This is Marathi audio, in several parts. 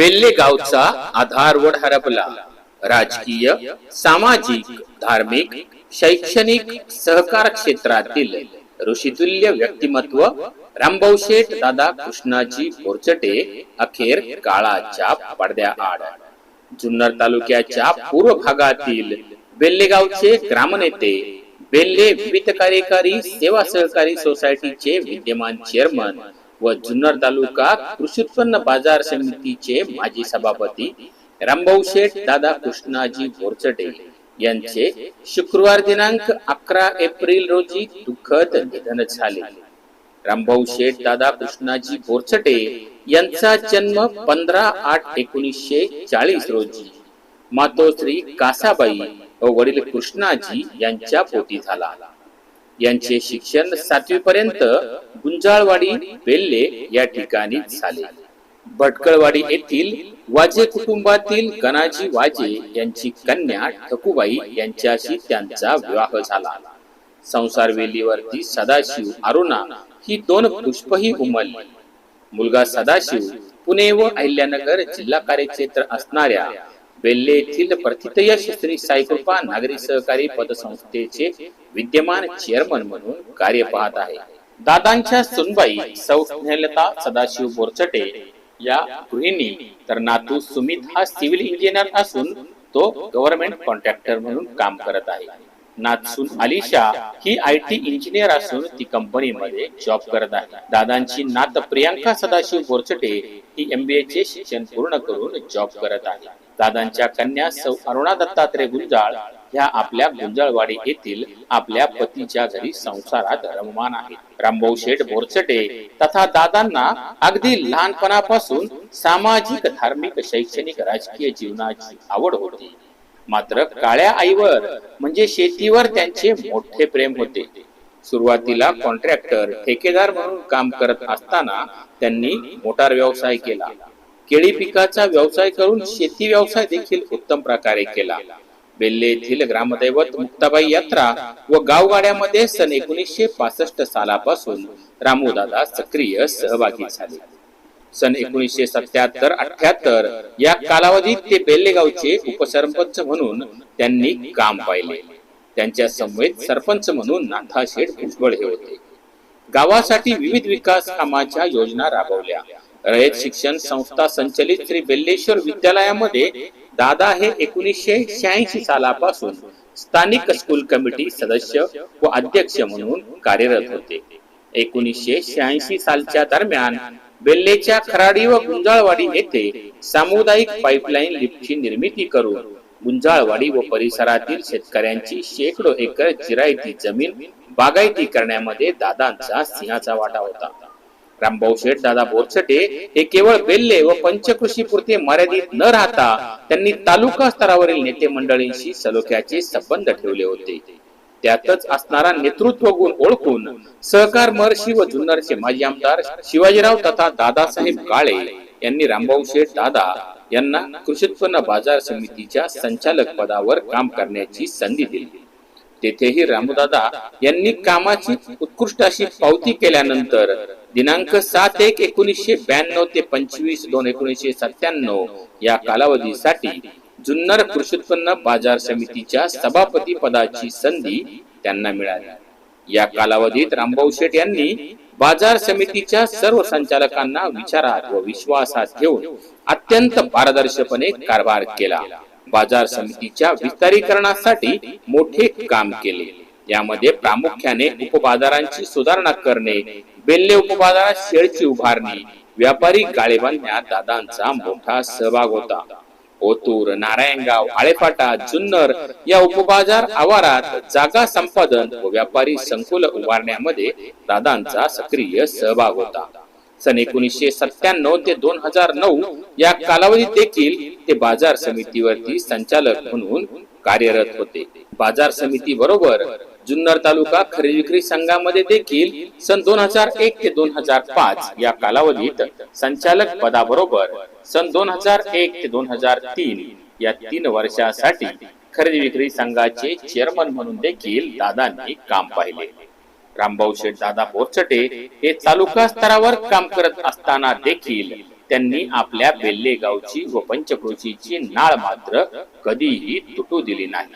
बेल्ले गावचा आधारवड हरपला. राजकीय सामाजिक धार्मिक शैक्षणिक सहकार क्षेत्रातील ऋषितुल्य व्यक्तिमत्व रामभाऊ शेठ दादा कृष्णाजी बोरचटे अखेर काळाच्या पडद्याआड. जुन्नर तालुक्याच्या पूर्व भागातील बेल्लेगावचे ग्रामनेते बेल्ले विविध कार्यकारी सेवा सहकारी सोसायटीचे विद्यमान चेअरमन व जुन्नर तालुका कृषी उत्पन्न बाजार समितीचे माजी सभापती रामभाऊ शेठ दादा कृष्णाजी बोरचडे यांचे शुक्रवार दिनांक अकरा एप्रिल रोजी दुःखद निधन झाले. रामभाऊ शेठ दादा कृष्णाजी बोरचटे यांचा जन्म पंधरा आठ एकोणीसशे चाळीस रोजी. मातोश्री कासाबाई व वडील कृष्णाजी यांच्या पोटी झाला. यांचे शिक्षण सातवी पर्यंत गुंजाळवाडी बेल्ले या ठिकाणी झाले. भटकळवाडी येथील वाजे कुटुंबातील गणाजी वाजे यांची कन्या ठकूबाई यांच्याशी त्यांचा विवाह झाला. संसार वेलीवरती सदाशिव अरुणा ही दोन पुष्पही उमलली. मुलगा सदाशिव पुणे व अहिल्यानगर जिल्हा कार्यक्षेत्र असणाऱ्या बेल्ले येथील प्रथितयश श्री साईकृपा नागरी सहकारी पतसंस्थेचे विद्यमान चेअरमन म्हणून कार्य पाहत आहे दादांच्या सुनबाई सौ सदाशिव बोरचटे या गृहिणी तर नातू सुमित हा सिव्हिल इंजिनियर असून तो गव्हर्नमेंट कॉन्ट्रॅक्टर म्हणून काम करत आहे नातसून अलिशा ही आय टी इंजिनियर असून ती कंपनीमध्ये जॉब करत आहे दादांची नात प्रियांका सदाशिव बोरचटे ही एमबीए चे शिक्षण पूर्ण करून जॉब करत आहे दादांच्या कन्या सौ अरुणा दत्तात्रय गुंजाळ ह्या आपल्या गुंजाळवाडी येथील आपल्या पतीच्या घरी संसारात रममान आहेत. रामभाऊ शेठ बोरचटे तथा दादांना अगदी लहानपणापासून सामाजिक धार्मिक शैक्षणिक राजकीय जीवनाची आवड होती. मात्र काळ्या आईवर म्हणजे शेतीवर त्यांचे मोठे प्रेम होते. सुरुवातीला कॉन्ट्रॅक्टर ठेकेदार म्हणून काम करत असताना त्यांनी मोटार व्यवसाय केला. केळी पिकाचा व्यवसाय करून शेती व्यवसाय देखील उत्तम प्रकारे केला. बेल्ले येथील ग्रामदैवत मुक्ताबाई यात्रा व गावगाड्यामध्ये सन एकोणीसशे पासष्ट सालापासून रामूदादा सक्रिय सहभागी झाले. सन एकोणीसशे सत्याहत्तर अठ्याहत्तर या कालावधीत ते बेल्लेगावचे उपसरपंच म्हणून त्यांनी काम पाहिले. त्यांच्या समवेत सरपंच म्हणून नाथाशेठ भुजबळ हे होते. गावासाठी विविध विकास कामाच्या योजना राबवल्या. रयत शिक्षण संस्था संचलित श्री बेल्लेश्वर विद्यालयामध्ये दादा हे एकोणीसशे शहाऐंशी सालापासून स्थानिक स्कूल कमिटी सदस्य व अध्यक्ष म्हणून कार्यरत होते. एकोणीसशे शहाऐंशी सालच्या दरम्यान बेल्लेच्या खराडी व गुंजाळवाडी येथे सामुदायिक पाईपलाईन लिफ्टची निर्मिती करून गुंजाळवाडी व परिसरातील शेतकऱ्यांची शेकडो एकर जिरायती जमीन बागायती करण्यामध्ये दादांचा सिंहाचा वाटा होता. रामभाऊ शेठ दादा बोरसटे हे केवळ बेल्ले व पंचकृषी पुरते मर्यादित न राहता त्यांनी तालुका स्तरावरील नेते मंडळींशी सलोख्याचे संबंध ठेवले होते. त्यातच असणारा नेतृत्व गुण ओळखून सहकार महर्षी व जुन्नरचे माजी आमदार शिवाजीराव तथा दादासाहेब काळे यांनी रामभाऊ शेठ दादा यांना कृषी उत्पन्न बाजार समितीच्या संचालक पदावर काम करण्याची संधी दिली. तेथेही रामदादा यांनी कामाची उत्कृष्ट अशी पावती केल्यानंतर दिनांक सात एक एकोणीसशे ब्याण्णव ते पंचवीस दोन एकोणीसशे सत्त्याण्णव या कालावधीसाठी जुन्नर कृषी उत्पन्न बाजार समितीच्या सभापती पदाची संधी त्यांना मिळाली. या कालावधीत रामभाऊ शेठ यांनी बाजार समितीच्या सर्व संचालकांना विचारात व विश्वासात घेऊन अत्यंत पारदर्शपणे कारभार केला. बाजार समितीच्या विस्तारीकरणासाठी मोठे काम केले. यामध्ये प्रामुख्याने उपबाजारांची सुधारणा करणे बेल्ले उपबाजारात शेळची उभारणी व्यापारी गाळे बांधण्यात दादांचा मोठा सहभाग होता. ओतूर नारायणगाव आळेफाटा जुन्नर या उपबाजार आवारात जागा संपादन व व्यापारी संकुल उभारण्यामध्ये दादांचा सक्रिय सहभाग होता. सन एकोणीसशे सत्त्याण्णव ते दोन हजार नऊ या कालावधीत देखील ते बाजार समितीवरती संचालक म्हणून कार्यरत होते. बाजार समिती बरोबर जुन्नर तालुका खरेदी विक्री संघामध्ये देखील सन दोन हजार एक ते दोन हजार पाच या कालावधीत संचालक पदाबरोबर सन दोन हजार एक ते दोन हजार तीन या तीन वर्षासाठी खरेदी विक्री संघाचे चेअरमन म्हणून देखील दादांनी काम पाहिले. रामभाऊ शेठ दादा बोरचटे हे तालुका स्तरावर काम करत असताना देखील त्यांनी आपल्या बेल्ले गावची व पंचक्रोशीची नाळ मात्र कधीही तुटू दिली नाही.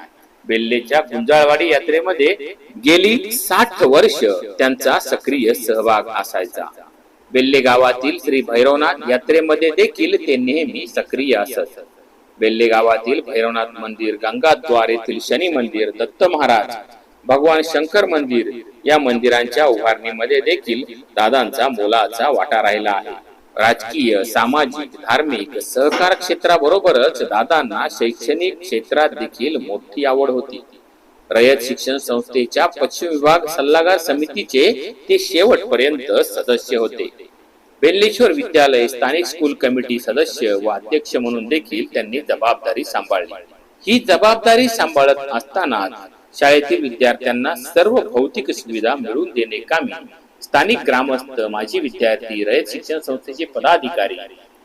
बेल्लेच्या गुंजाळवाडी यात्रेमध्ये गेली साठ वर्ष त्यांचा सक्रिय सहभाग असायचा. बेल्ले गावातील श्री भैरवनाथ यात्रेमध्ये देखील ते नेहमी सक्रिय असत. बेल्ले गावातील भैरवनाथ मंदिर गंगाद्वार येथील शनी मंदिर दत्त महाराज भगवान शंकर मंदिर या मंदिरांच्या उभारणीमध्ये देखील दादांचा मोलाचा वाटा राहिला आहे. राजकीय सामाजिक धार्मिक सहकार क्षेत्राबरोबरच दादांना शैक्षणिक क्षेत्रात देखील मोठी आवड होती. रयत शिक्षण संस्थेच्या पश्चिम विभाग सल्लागार समितीचे ते शेवटपर्यंत सदस्य होते. बेल्लेश्वर विद्यालय स्थानिक स्कूल कमिटी सदस्य व अध्यक्ष म्हणून देखील त्यांनी जबाबदारी सांभाळली. ही जबाबदारी सांभाळत असताना शाळेतील विद्यार्थ्यांना सर्व भौतिक सुविधा मिळवून देणे कामी स्थानिक ग्रामस्थ माजी विद्यार्थी रयत शिक्षण संस्थेचे पदाधिकारी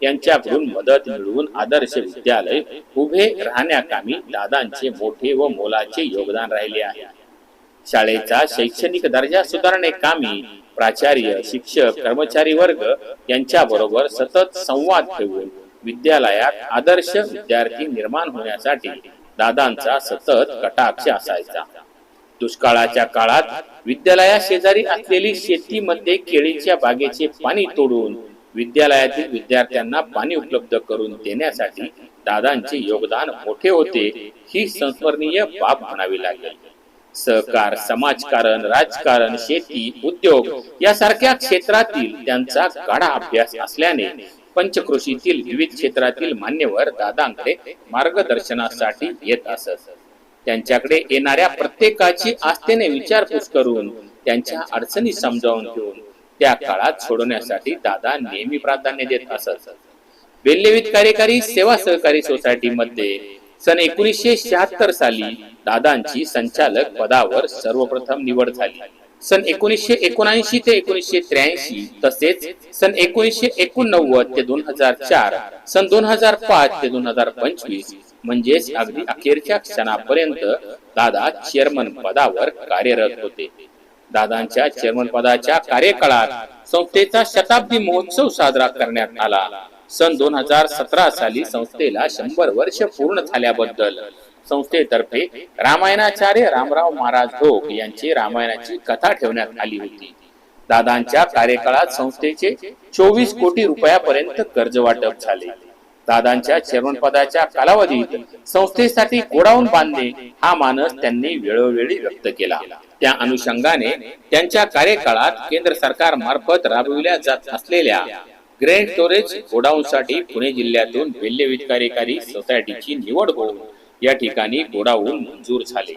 यांच्याकडून मदत मिळवून आदर्श विद्यालय उभे राहण्याकामी दादांचे मोठे व मोलाचे योगदान राहिले आहे. शाळेचा शैक्षणिक दर्जा सुधारणे कामी प्राचार्य शिक्षक कर्मचारी वर्ग यांच्या बरोबर सतत संवाद ठेवून विद्यालयात आदर्श विद्यार्थी निर्माण होण्यासाठी दादांचा सतत कटाक्ष असायचा. दुष्काळाच्या काळात विद्यालया शेजारी असलेली शेतीमध्ये केळीच्या बागेचे पाणी तोडून विद्यालयातील विद्यार्थ्यांना पाणी उपलब्ध करून देण्यासाठी दादांचे योगदान मोठे होते ही संस्मरणीय बाब म्हणावी लागेल. सहकार समाजकारण राजकारण शेती उद्योग यासारख्या क्षेत्रातील त्यांचा गाढा अभ्यास असल्याने पंचकृषीतील विविध क्षेत्रातील मान्यवर दादांकडे मार्गदर्शनासाठी येत असत. त्यांच्याकडे येणाऱ्या प्रत्येकाची आस्थेने विचारपूस करून त्यांच्या अडचणी समजावून घेऊन त्या काळात सोडवण्यासाठी दादा नेहमी प्राधान्य देत असत. बेल्लेवित कार्यकारी सेवा सहकारी सोसायटी मध्ये सन एकोणीसशे शहात्तर साली दादांची संचालक पदावर सर्वप्रथम निवड झाली. सन एकोणीसशे एकोणऐंशी ते एकोणीसशे त्र्याऐंशी तसेच सन एकोणीसशे एकोणनव्वद ते दोन हजार चार सन दोन हजार पाच ते दोन हजार पंचवीस म्हणजेच अगदी अखेरच्या क्षणापर्यंत दादा चेअरमन पदावर कार्यरत होते. दादांच्या चेअरमन पदाच्या कार्यकाळात संस्थेचा शताब्दी महोत्सव साजरा करण्यात आला. सन दोन हजार सतरा साली संस्थेला शंभर वर्ष पूर्ण झाल्याबद्दल संस्थेतर्फे रामायणाचार्य रामराव महाराज ढोक यांची रामायणाची कथा ठेवण्यात आली होती. दादांच्या कार्यकाळात संस्थेचे चोवीस कोटी रुपयापर्यंत कर्ज वाटप झाले. दादांच्या चेअरमन पदाच्या कालावधीत संस्थेसाठी गोडाऊन बांधणे हा मानस त्यांनी वेळोवेळी व्यक्त केला. त्या अनुषंगाने त्यांच्या कार्यकाळात केंद्र सरकार मार्फत राबविल्या जात असलेल्या ग्रेन स्टोरेज गोडाऊन साठी पुणे जिल्ह्यातून वेल्लेवित कार्यकारी सोसायटीची निवड होऊन या ठिकाणी गोडाऊन मंजूर झाले.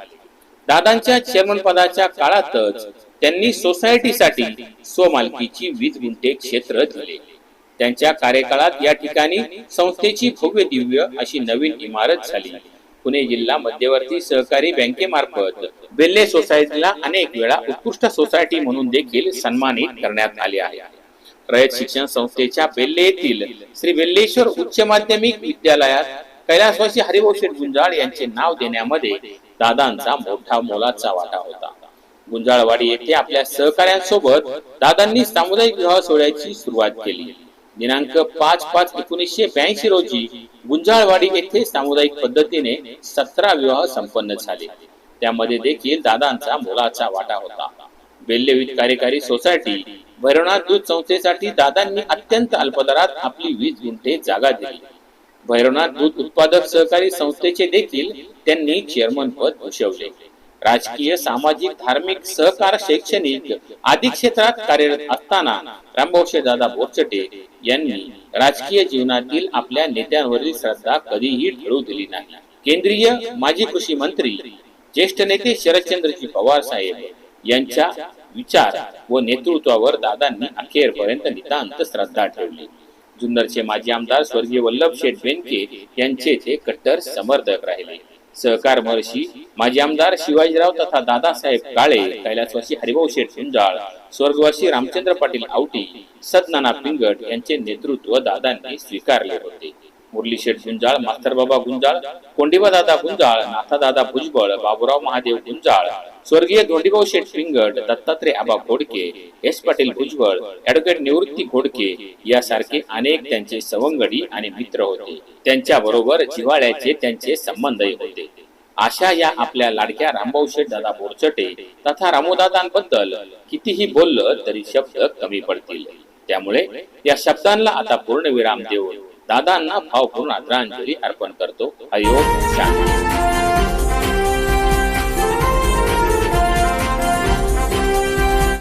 दादांच्या चेअरमन पदाच्या काळातच त्यांनी सोसायटीसाठी स्वमालकीची वीज गुंठे क्षेत्र दिले. त्यांच्या कार्यकाळात या ठिकाणी संस्थेची भव्य दिव्य अशी नवीन इमारत झाली. पुणे जिल्हा मध्यवर्ती सहकारी बँकेमार्फत बेल्ले सोसायटीला अनेक वेळा उत्कृष्ट सोसायटी म्हणून देखील सन्मानित करण्यात आले आहे. रयत शिक्षण संस्थेच्या बेल्ले येथील श्री बेल्लेश्वर उच्च माध्यमिक विद्यालयात कैलासवासी हरिभाऊ शेठ गुंजाळ यांचे नाव देण्यामध्ये दादांचा मोठा मोलाचा वाटा होता. गुंजाळवाडी येथे आपल्या सहकाऱ्यांसोबत दादांनी सामुदायिक विवाह सोहळ्याची सुरुवात केली. दिनांक पाच पाच एकोणीसशे ब्याऐंशी रोजी गुंजाळवाडी येथे सामुदायिक पद्धतीने सतरा विवाह संपन्न झाले. त्यामध्ये देखील दादांचा मोलाचा वाटा होता. बेल्लेवित कार्यकारी सोसायटी भैरवनाथ दूध संस्थेसाठी दादांनी अत्यंत अल्पदरात आपली वीज गुंठे जागा दिली. भैरवनाथ दूध उत्पादक सहकारी संस्थेचे देखील त्यांनी चेअरमन पद भूषवले. राजकीय सामाजिक धार्मिक सहकार शैक्षणिक आदी क्षेत्रात कार्यरत असताना रामभाऊ दादा बोरचटे यांनी राजकीय जीवनातील आपल्या नेत्यांवरील श्रद्धा कधीही ढळू दिली नाही. केंद्रीय माजी कृषी मंत्री ज्येष्ठ नेते शरदचंद्रजी पवार साहेब यांच्या विचार व नेतृत्वावर दादांनी अखेरपर्यंत नितांत श्रद्धा ठेवली. जुन्नरचे माजी आमदार स्वर्गीय वल्लभ शेठ बेनके यांचे ते कट्टर समर्थक राहिले. सहकार महर्षी माजी आमदार शिवाजीराव तथा दादासाहेब काळे कैलासवासी हरिभाऊ शेठ गुंजाळ स्वर्गवासी रामचंद्र पाटील आवटी सदनाना पिंगट यांचे नेतृत्व दादांनी स्वीकारले होते. मुरली शेठ गुंजाळ मास्तरबाबा गुंजाळ कोंडिबा दादा गुंजाळ नाथादादा भुजबळ बाबुराव महादेव गुंजाळ स्वर्गीय धोंडीभाऊ शेठ पिंगट दत्तात्रय आबा घोडके एस पाटील भुजबळ ऍडव्होकेट निवृत्ती घोडके यासारखे अनेक त्यांचे सवंगडी आणि मित्र होते. त्यांच्या बरोबर जिव्हाळ्याचे त्यांचे संबंधही होते. अशा या आपल्या लाडक्या रामभाऊ शेठ दादा बोरचटे तथा रामोदादांबद्दल कितीही बोललं तरी शब्द कमी पडतील. त्यामुळे या शब्दांना आता पूर्ण विराम देऊन दादांना भावपूर्ण आदरांजली अर्पण करतो. हरिओम शांती